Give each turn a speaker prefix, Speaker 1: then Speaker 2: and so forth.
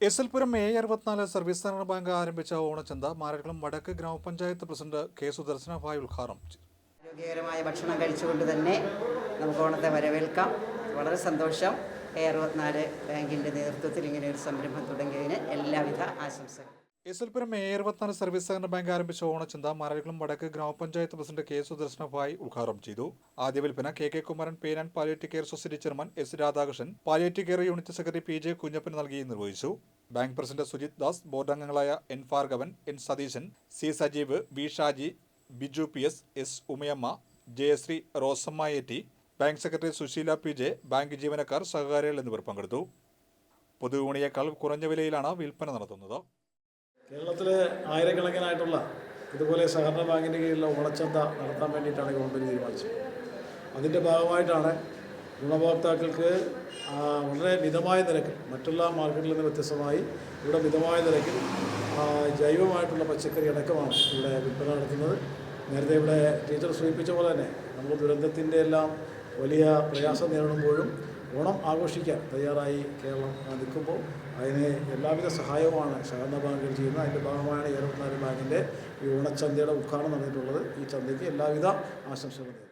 Speaker 1: S L Puram A അറുപത്തിനാല് service സഹകരണ bank ആരംഭിച്ച ഓണച്ചന്ത മാരക്കുളം വടക്ക് ഗ്രാമപഞ്ചായത്ത് പ്രസിഡന്റ് കെ സുദർശന ഭായ് ഉദ്ഘാടനം
Speaker 2: ആരോഗ്യകരമായ ഭക്ഷണം കഴിച്ചുകൊണ്ട് തന്നെ നമുക്ക് ഓണത്തെ വരവേൽക്കാം. വളരെ സന്തോഷം. എ അറുപത്തിനാല് ബാങ്കിന്റെ നേതൃത്വത്തിൽ ഇങ്ങനെ ഒരു സംരംഭം തുടങ്ങിയതിന് എല്ലാവിധ ആശംസകളും.
Speaker 1: എസ് എൽ പുരം എ ഇരുപത്തിനാല് സർവീസ് സഹകരണ ബാങ്ക് ആരംഭിച്ച ഓണച്ചന്ത മാരകുളം വടക്ക് ഗ്രാമപഞ്ചായത്ത് പ്രസിഡന്റ് കെ സുദർശന ഭായ് ഉദ്ഘാടനം ചെയ്തു. ആദ്യ വിൽപ്പന K K Kumaran പേനാൻ palliative care society chairman S Radhakrishnan palliative care unit secretary P J Kunjappan നൽകി നിർവഹിച്ചു. Bank president Sujith Das board അംഗങ്ങളായ N Bhargavan N Satheesan C Sajeev B Shaji Biju P S S Umayamma Jayasree Rosamma A T bank secretary Susheela P J bank ജീവനക്കാർ സഹകാരികൾ എന്നിവർ പങ്കെടുത്തു. പൊതുവിപണിയേക്കാൾ കുറഞ്ഞ വിലയിലാണ് വിൽപ്പന നടത്തുന്നത്.
Speaker 3: ആയിരക്കണക്കിനായിട്ടുള്ള ഇതുപോലെ സഹകരണ ബാങ്കിന്റെ കീഴിലുള്ള ഓണച്ചന്ത നടത്താൻ വേണ്ടിയിട്ടാണ് ഗവൺമെന്റ് തീരുമാനിച്ചത്. അതിന്റെ ഭാഗമായിട്ടാണ് ഗുണഭോക്താക്കൾക്ക് വളരെ മിതമായ നിരക്കിൽ മറ്റുള്ള മാർക്കറ്റിൽ നിന്ന് വ്യത്യസ്തമായി ഇവിടെ മിതമായ നിരക്കിൽ ജൈവമായിട്ടുള്ള പച്ചക്കറി അടക്കമാണ് ഇവിടെ വിൽപ്പന നടത്തുന്നത്. നേരത്തെ ഇവിടെ ടീച്ചർ സൂചിപ്പിച്ച പോലെ തന്നെ നമ്മൾ ദുരന്തത്തിന്റെ എല്ലാം വലിയ പ്രയാസം നേരിടുമ്പോഴും ഓണം ആഘോഷിക്കാൻ തയ്യാറായി കേരളം നിൽക്കുമ്പോൾ അതിന് എല്ലാവിധ സഹായവുമാണ് സഹകരണ ബാങ്കുകൾ ചെയ്യുന്നത്. അതിന്റെ ഭാഗമായാണ് ഇരുപത്തിനാല് ബാങ്കിന്റെ ഈ ഓണച്ചന്തയുടെ ഉദ്ഘാടനം നടന്നിട്ടുള്ളത്. ഈ ചന്തയ്ക്ക് എല്ലാവിധ ആശംസകളും